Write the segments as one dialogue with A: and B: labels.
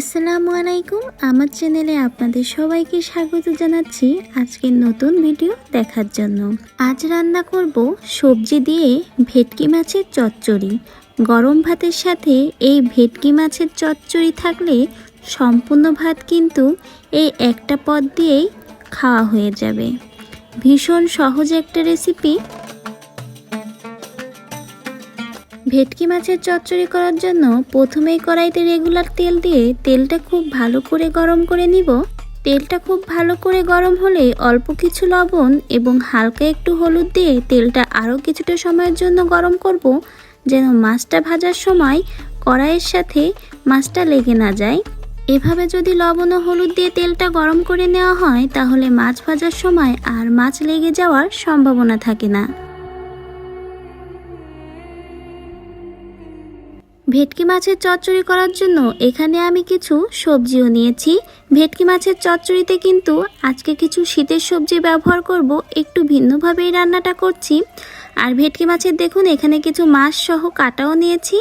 A: আসসালামু আলাইকুম। আমার চ্যানেলে আপনাদের সবাইকে স্বাগত জানাচ্ছি আজকের নতুন ভিডিও দেখার জন্য। আজ রান্না করব সবজি দিয়ে ভেটকি মাছের চচ্চড়ি। গরম ভাতের সাথে এই ভেটকি মাছের চচ্চড়ি থাকলে সম্পূর্ণ ভাত কিন্তু এই একটা পদ দিয়েই খাওয়া হয়ে যাবে। ভীষণ সহজ একটা রেসিপি। ভেটকি মাছের চচ্চড়ি করার জন্য প্রথমেই কড়াইতে রেগুলার তেল দিয়ে তেলটা খুব ভালো করে গরম করে নিব। তেলটা খুব ভালো করে গরম হলে অল্প কিছু লবণ এবং হালকা একটু হলুদ দিয়ে তেলটা আরও কিছুটা সময়ের জন্য গরম করব, যেন মাছটা ভাজার সময় কড়াইয়ের সাথে মাছটা লেগে না যায়। এভাবে যদি লবণ ও হলুদ দিয়ে তেলটা গরম করে নেওয়া হয়, তাহলে মাছ ভাজার সময় আর মাছ লেগে যাওয়ার সম্ভাবনা থাকে না। ভেটকি মাছের চচ্চড়ি করার জন্য এখানে আমি কিছু সবজিও নিয়েছি। ভেটকি মাছের চচ্চড়িতে কিন্তু আজকে কিছু শীতের সবজি ব্যবহার করব, একটু ভিন্নভাবেই রান্নাটা করছি। আর ভেটকি মাছের দেখুন, এখানে কিছু মাছ সহ কাটাও নিয়েছি।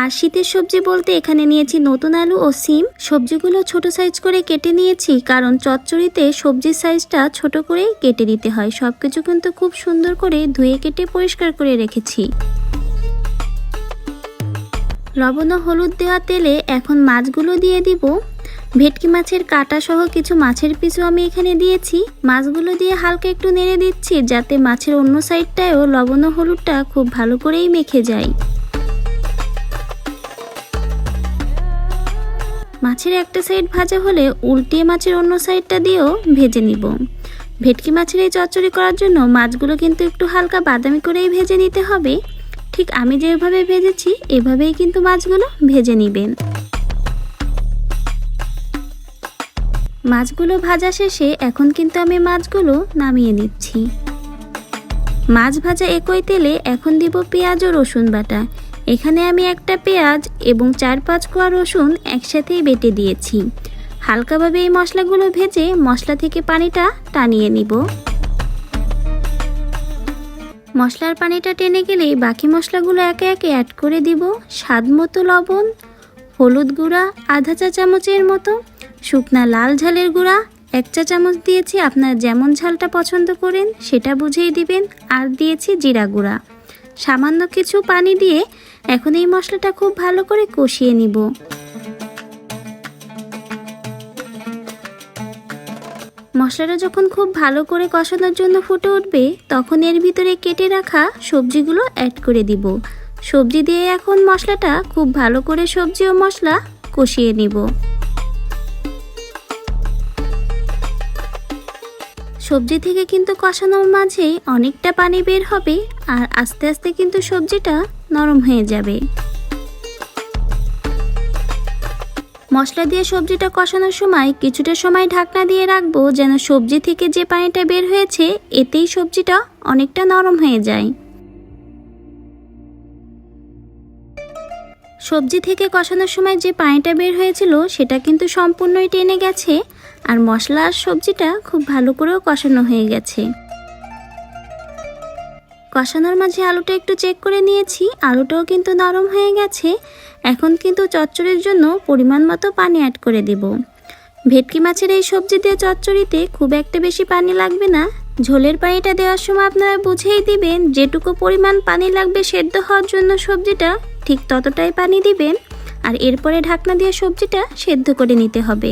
A: আর শীতের সবজি বলতে এখানে নিয়েছি নতুন আলু ও সিম। সবজিগুলো ছোট সাইজ করে কেটে নিয়েছি, কারণ চচ্চড়িতে সবজির সাইজটা ছোট করেই কেটে দিতে হয়। সব কিছু কিন্তু খুব সুন্দর করে ধুয়ে কেটে পরিষ্কার করে রেখেছি। লবণ ও হলুদ দেওয়া তেলে এখন মাছগুলো দিয়ে দিব। ভেটকি মাছের কাটা সহ কিছু মাছের পিছু আমি এখানে দিয়েছি। মাছগুলো দিয়ে হালকা একটু নেড়ে দিচ্ছি যাতে মাছের অন্য সাইডটায়ও লবণ ও হলুদটা খুব ভালো করেই মেখে যায়। মাছের একটা সাইড ভাজা হলে উল্টিয়ে মাছের অন্য সাইডটা দিয়েও ভেজে নিব। ভেটকি মাছের এই চচ্চড়ি করার জন্য মাছগুলো কিন্তু একটু হালকা বাদামি করেই ভেজে নিতে হবে। ঠিক আমি যেভাবে ভেজেছি, এভাবেই কিন্তু মাছগুলো ভেজে নেবেন। মাছগুলো ভাজা শেষে এখন কিন্তু আমি মাছগুলো নামিয়ে নিচ্ছি। মাছ ভাজা একই তেলে এখন দিব পেঁয়াজ ও রসুন বাটা। এখানে আমি একটা পেঁয়াজ এবং চার পাঁচ কোয়া রসুন একসাথেই বেটে দিয়েছি। হালকাভাবে এই মশলাগুলো ভেজে মশলা থেকে পানিটা টানিয়ে নিব। মশলার পানিটা টেনে গেলেই বাকি মশলাগুলো একে একে অ্যাড করে দিব। স্বাদ মতো লবণ, হলুদ গুঁড়া, আধা চা চামচের মতো, শুকনা লাল ঝালের গুঁড়া, এক চা চামচ দিয়েছি আপনার যেমন ঝালটা পছন্দ করেন সেটা বুঝেই দিবেন। আর দিয়েছি জিরা গুঁড়া। সামান্য কিছু পানি দিয়ে এখন এই মশলাটা খুব ভালো করে কষিয়ে নিব। মশলাটা যখন খুব ভালো করে কষানোর জন্য ফুটে উঠবে, তখন এর ভিতরে কেটে রাখা সবজিগুলো অ্যাড করে দিব। সবজি দিয়ে এখন মশলাটা খুব ভালো করে সবজি ও মশলা কষিয়ে নিব। সবজি থেকে কিন্তু কষানোর মাঝেই অনেকটা পানি বের হবে আর আস্তে আস্তে কিন্তু সবজিটা নরম হয়ে যাবে। মশলা দিয়ে সবজিটা কষানোর সময় কিছুটা সময় ঢাকনা দিয়ে রাখব যেন সবজি থেকে যে পানিটা বের হয়েছে, এতেই সবজিটা অনেকটা নরম হয়ে যায়। সবজি থেকে কষানোর সময় যে পানিটা বের হয়েছিল, সেটা কিন্তু সম্পূর্ণই টেনে গেছে, আর মশলা আর সবজিটা খুব ভালো করেও কষানো হয়ে গেছে। কষানোর মাঝে আলুটা একটু চেক করে নিয়েছি, আলুটাও কিন্তু নরম হয়ে গেছে। এখন কিন্তু চচ্চড়ির জন্য পরিমাণ মতো পানি অ্যাড করে দিব। ভেটকি মাছের এই সবজি দিয়ে চচ্চড়িতে খুব একটা বেশি পানি লাগবে না। ঝোলের পানিটা দেওয়ার সময় আপনারা বুঝেই দিবেন, যেটুকু পরিমাণ পানি লাগবে সেদ্ধ হওয়ার জন্য সবজিটা ঠিক ততটাই পানি দিবেন। আর এরপরে ঢাকনা দিয়ে সবজিটা সেদ্ধ করে নিতে হবে।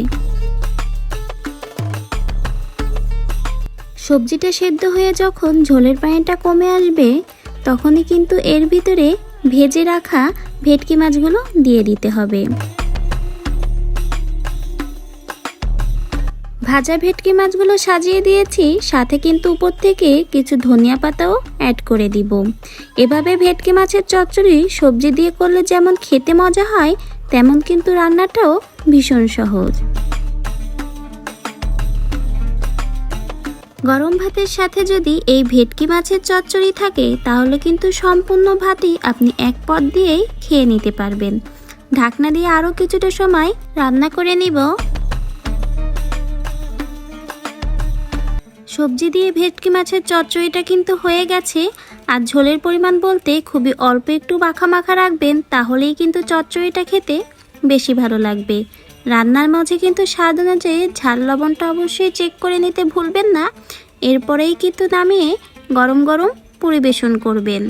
A: সবজিটা সেদ্ধ হয়ে যখন ঝোলের পানিটা কমে আসবে, তখনই কিন্তু এর ভিতরে ভেজে রাখা ভেটকি মাছগুলো দিয়ে দিতে হবে। ভাজা ভেটকি মাছগুলো সাজিয়ে দিয়েছি, সাথে কিন্তু উপর থেকে কিছু ধনিয়া পাতাও অ্যাড করে দিব। এভাবে ভেটকি মাছের চচ্চড়ি সবজি দিয়ে করলে যেমন খেতে মজা হয়, তেমন কিন্তু রান্নাটাও ভীষণ সহজ। গরম ভাতের সাথে যদি এই ভেটকি মাছের চচ্চড়ি থাকে, তাহলে কিন্তু সম্পূর্ণ ভাতই আপনি এক পদ দিয়েই খেয়ে নিতে পারবেন। ঢাকনা দিয়ে আরও কিছুটা সময় রান্না করে নিব। সবজি দিয়ে ভেটকি মাছের চচ্চড়িটা কিন্তু হয়ে গেছে। আর ঝোলের পরিমাণ বলতে খুবই অল্প একটু মাখা মাখা রাখবেন, তাহলেই কিন্তু চচ্চড়িটা খেতে বেশি ভালো লাগবে। রান্নার মাঝে কিন্তু স্বাদ অনুযায়ী ঝাল লবণটা অবশ্যই চেক করে নিতে ভুলবেন না। এরপরেই কিন্তু নামিয়ে গরম গরম পরিবেশন করবেন।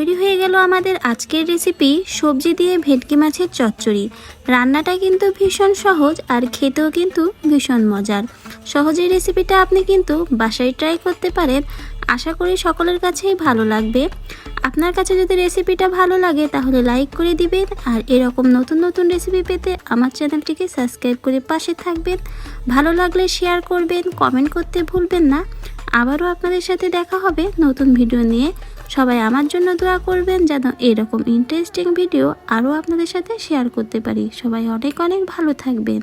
A: তৈরি হয়ে গেল আমাদের আজকের রেসিপি সবজি দিয়ে ভেটকি মাছের চচ্চড়ি। রান্নাটা কিন্তু ভীষণ সহজ আর খেতেও কিন্তু ভীষণ মজার। সহজেই রেসিপিটা আপনি কিন্তু বাসায় ট্রাই করতে পারেন। আশা করি সকলের কাছেই ভালো লাগবে। আপনার কাছে যদি রেসিপিটা ভালো লাগে তাহলে লাইক করে দিবেন আর এরকম নতুন নতুন রেসিপি পেতে আমার চ্যানেলটিকে সাবস্ক্রাইব করে পাশে থাকবেন। ভালো লাগলে শেয়ার করবেন কমেন্ট করতে ভুলবেন না। আবারও আপনাদের সাথে দেখা হবে নতুন ভিডিও নিয়ে। সবাই আমার জন্য দোয়া করবেন যেন এরকম ইন্টারেস্টিং ভিডিও আরও আপনাদের সাথে শেয়ার করতে পারি। সবাই অনেক অনেক ভালো থাকবেন।